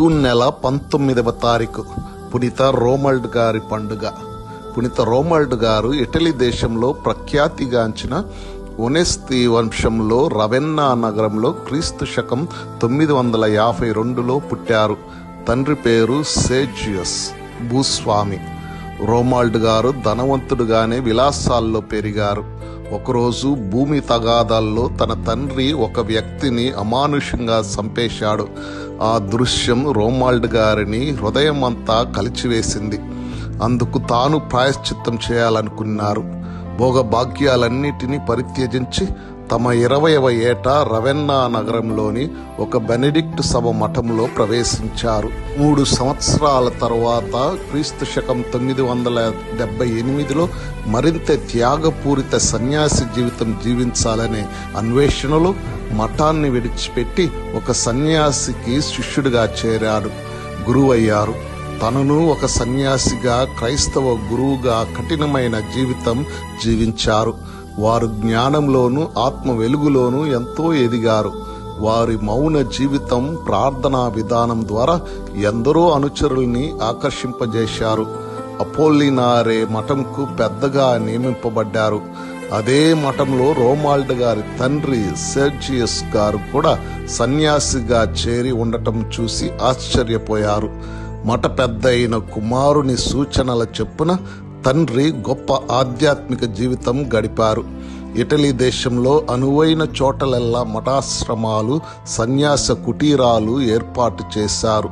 June నెల పంతొమ్మిదవ తారీఖు పునీత రోమల్డ్ గారి పండుగ. పునీత రోమల్డ్ గారు ఇటలీ దేశంలో ప్రఖ్యాతిగాంచిన ఒనెస్తి వంశంలో రవెన్నా నగరంలో క్రీస్తు శకం తొమ్మిది వందల యాభై రెండులో పుట్టారు. తండ్రి పేరు సేజియస్ భూస్వామి. రోమాల్డ్ గారు ధనవంతుడుగానే విలాసాల్లో పెరిగారు. ఒకరోజు భూమి తగాదాల్లో తన తండ్రి ఒక వ్యక్తిని అమానుషంగా చంపేశాడు. ఆ దృశ్యం రోమాల్డ్ గారిని హృదయమంతా కలిచివేసింది. అందుకు తాను ప్రాయశ్చిత్తం చేయాలనుకున్నారు. భోగభాగ్యాలన్నిటినీ పరిత్యజించి తమ ఇరవైవ ఏట రవెన్నా నగరంలోని ఒక బెనెడిక్ట్ సభ మఠంలో ప్రవేశించారు. మూడు సంవత్సరాల తర్వాత క్రీస్తు శకం తొమ్మిది వందల డెబ్బై ఎనిమిదిలో మరింత త్యాగపూరిత సన్యాసి జీవితం జీవించాలనే అన్వేషణలో మఠాన్ని విడిచిపెట్టి ఒక సన్యాసికి శిష్యుడిగా చేరాడు. గురువయ్యారు. తనను ఒక సన్యాసిగా క్రైస్తవ గురువుగా కఠినమైన జీవితం జీవించారు. వారు జ్ఞానంలోనూ ఆత్మ వెలుగులోనూ ఎంతో ఎదిగారు. వారి మౌన జీవితం ప్రార్థనా విధానం ద్వారా ఎందరో అనుచరుల్ని ఆకర్షింపజేశారు. అపోలినారే మఠంకు పెద్దగా నియమింపబడ్డారు. అదే మఠంలో రోమాల్డ్ గారి తండ్రి సెర్జియస్ గారు కూడా సన్యాసిగా చేరి ఉండటం చూసి ఆశ్చర్యపోయారు. మఠ పెద్ద అయిన కుమారుని సూచనల చెప్పున తండ్రి గొప్ప ఆధ్యాత్మిక జీవితం గడిపారు. ఇటలీ దేశంలో అనువైన చోటలెల్లా మఠాశ్రమాలు సన్యాస కుటీరాలు ఏర్పాటు చేశారు.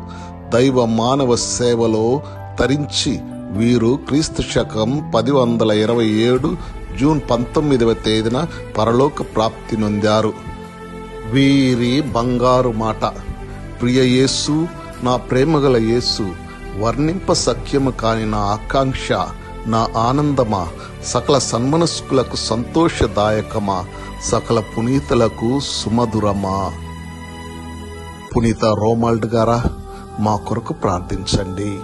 దైవ మానవ సేవలో తరించి వీరు క్రీస్తు శకం పది వందల ఇరవై ఏడు జూన్ పంతొమ్మిదవ తేదీన పరలోక ప్రాప్తి నొందారు. వీరి బంగారు మాట ప్రియ యేసు నా ప్రేమగల యేసు వర్ణింప సఖ్యము కాని నా ఆకాంక్ష నా ఆనందమా సకల సన్మనస్కులకు సంతోషదాయకమా సకల పునీతలకు సుమధురమా. పునీత రోమాల్డ్ గారా మా కొరకు ప్రార్థించండి.